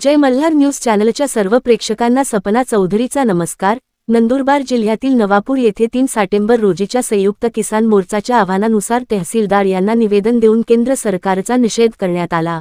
जय Malhar news चॅनलच्या सर्व प्रेक्षकांना सपना चौधरीचा नमस्कार. नंदुरबार जिल्ह्यातील नवापूर येथे तीन सप्टेंबर रोजीच्या संयुक्त किसान मोर्चाच्या आव्हानानुसार तहसीलदार यांना निवेदन देऊन केंद्र सरकारचा निषेध करण्यात आला.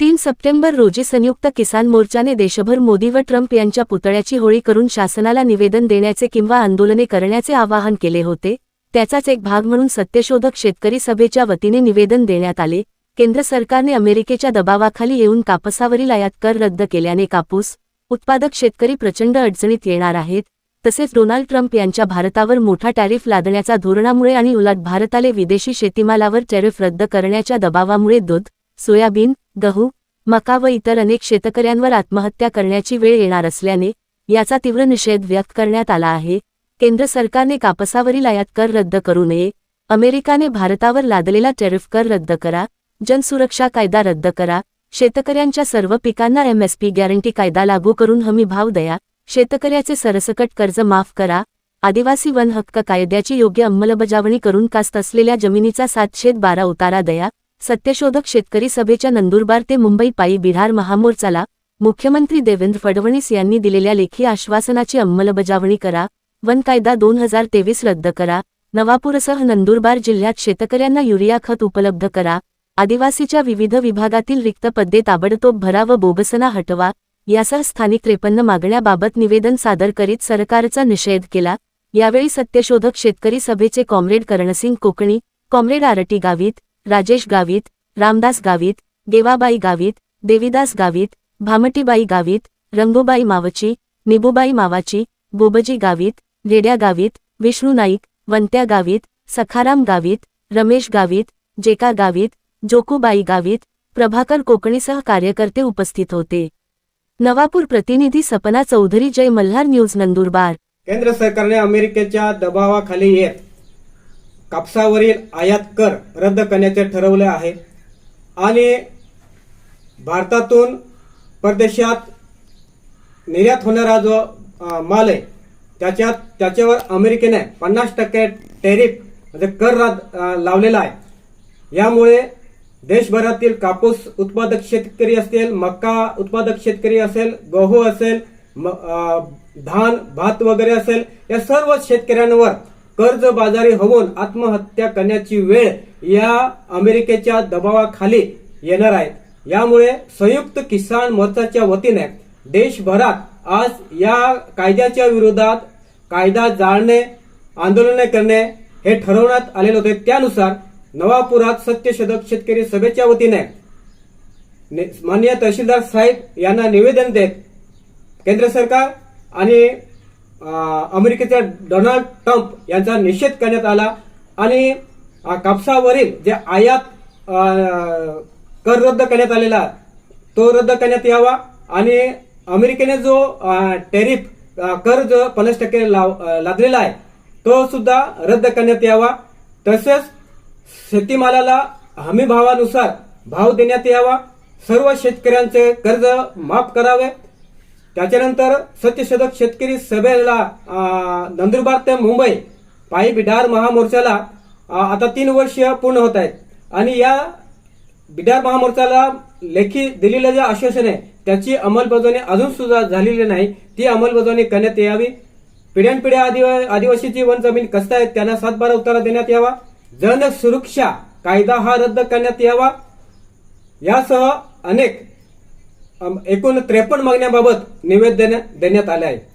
तीन सप्टेंबर रोजी संयुक्त किसान मोर्चाने देशभर मोदी व ट्रम्प यांच्या पुतळ्याची होळी करून शासनाला निवेदन देण्याचे किंवा आंदोलने करण्याचे आवाहन केले होते. त्याचाच एक भाग म्हणून सत्यशोधक शेतकरी सभेच्या वतीने निवेदन देण्यात आले. केंद्र सरकारने अमेरिकेच्या दबावाखाली येऊन कापसावरील आयात कर रद्द केल्याने कापूस उत्पादक शेतकरी प्रचंड अडचणीत येणार आहेत. तसेच डोनाल्ड ट्रम्प यांच्या भारतावर मोठा टॅरिफ लादण्याच्या धोरणामुळे आणि उलट भारताले विदेशी शेतीमालावर टॅरिफ रद्द करण्याच्या दबावामुळे दूध सोयाबीन गहू मका व इतर अनेक शेतकऱ्यांवर आत्महत्या करण्याची वेळ येणार असल्याने याचा तीव्र निषेध व्यक्त करण्यात आला आहे. केंद्र सरकारने कापसावरील आयात कर रद्द करू नये. अमेरिकाने भारतावर लादलेला टॅरिफ कर रद्द करा. जनसुरक्षा कायदा रद्द करा. शेतकऱ्यांच्या सर्व पिकांना एमएसपी गॅरंटी कायदा लागू करून हमी भाव द्या. शेतकऱ्याचे सरसकट कर्ज माफ करा. आदिवासी वन हक्क कायद्याची योग्य अंमलबजावणी करून कास्त असलेल्या जमिनीचा सातशेत बारा उतारा दया. सत्यशोधक शेतकरी सभेच्या नंदुरबार ते मुंबई पायी बिहार महामोर्चाला मुख्यमंत्री देवेंद्र फडणवीस यांनी दिलेल्या लेखी आश्वासनाची अंमलबजावणी करा. वन कायदा दोन हजार तेवीस रद्द करा. नवापूरसह नंदुरबार जिल्ह्यात शेतकऱ्यांना युरिया खत उपलब्ध करा. आदिवासीच्या विविध विभागातील रिक्त पद्ये ताबडतोब भरा व बोगसना हटवा यासह स्थानिक त्रेपन्न मागण्याबाबत निवेदन सादर करीत सरकारचा निषेध केला. यावेळी सत्यशोधक शेतकरी सभेचे comrade Karansingh Kokani comrade R T Gavit Rajesh Gavit Ramdas Gavit Gevabai Gavit Devidas Gavit Bhamtibai Gavit Rangobai Mavchi Nibubai Mavachi Bobji Gavit Redya Gavit Vishnu Naik Vantya Gavit Sakharam Gavit Ramesh Gavit Jeka Gavit Jokobai Gavit Prabhakar कोकणीसह कार्यकर्ते उपस्थित होते. नवापूर प्रतिनिधी सपना चौधरी जय Malhar news Nandurbar. केंद्र सरकारने अमेरिकेच्या दबावाखाली येत कापसावरील आयात कर रद्द करण्याचे ठरवले आहे. आणि भारतातून परदेशात निर्यात होणारा जो माल आहे त्याच्यात त्याच्यावर अमेरिकेने पन्नास टक्के टेरिफ म्हणजे कर रद्द लावलेला आहे. यामुळे देशभरातील कापूस उत्पादक शेतकरी असतील मका उत्पादक शेतकरी असेल गहू असेल म- धान भात वगैरे असेल या सर्व शेतकऱ्यांवर कर्जबाजारी होऊन आत्महत्या करण्याची वेळ या अमेरिकेच्या दबावाखाली येणार आहे. यामुळे संयुक्त किसान मोर्चाच्या वतीने देशभरात आज या कायद्याच्या विरोधात कायदा जाळणे आंदोलने करणे हे ठरवण्यात आलेले होते. त्यानुसार नवापुरात सत्यशोधक शेतकरी सभेच्या वतीने माननीय तहसीलदार साहेब यांना निवेदन देत केंद्र सरकार आणि अमेरिकेचा डोनाल्ड ट्रम्प यांचा निषेध करण्यात आला आणि कापसावरील जे आयात कर रद्द करण्यात आलेला तो रद्द करण्यात यावा आणि अमेरिकेने जो टॅरिफ कर जो पन्नास टक्के लाव- लादलेला आहे तो सुद्धा रद्द करण्यात यावा. तसेच शेतीमालाला हमी भावानुसार भाव देण्यात यावा. सर्व शेतकऱ्यांचे कर्ज माफ करावे. त्याच्यानंतर सत्यशोधक शेतकरी सभेला नंदुरबार ते मुंबई पायी बिडार महामोर्चाला आता तीन वर्ष पूर्ण होत आहेत. आणि या बिडार महामोर्चाला लेखी दिलेलं जे आश्वासन आहे त्याची अंमलबजावणी अजून सुद्धा झालेली नाही. ती अंमलबजावणी करण्यात यावी. पिढ्यानपिढ्या आदिवा- आदिवासीची वन जमीन कसता आहेत त्यांना सातबारा उतारा देण्यात यावा. जन सुरक्षा कायदा हा रद्द करण्यात यावा. यासह अनेक एकूण त्रेपन्न मागण्याबाबत निवेदन देण्यात आले आहे.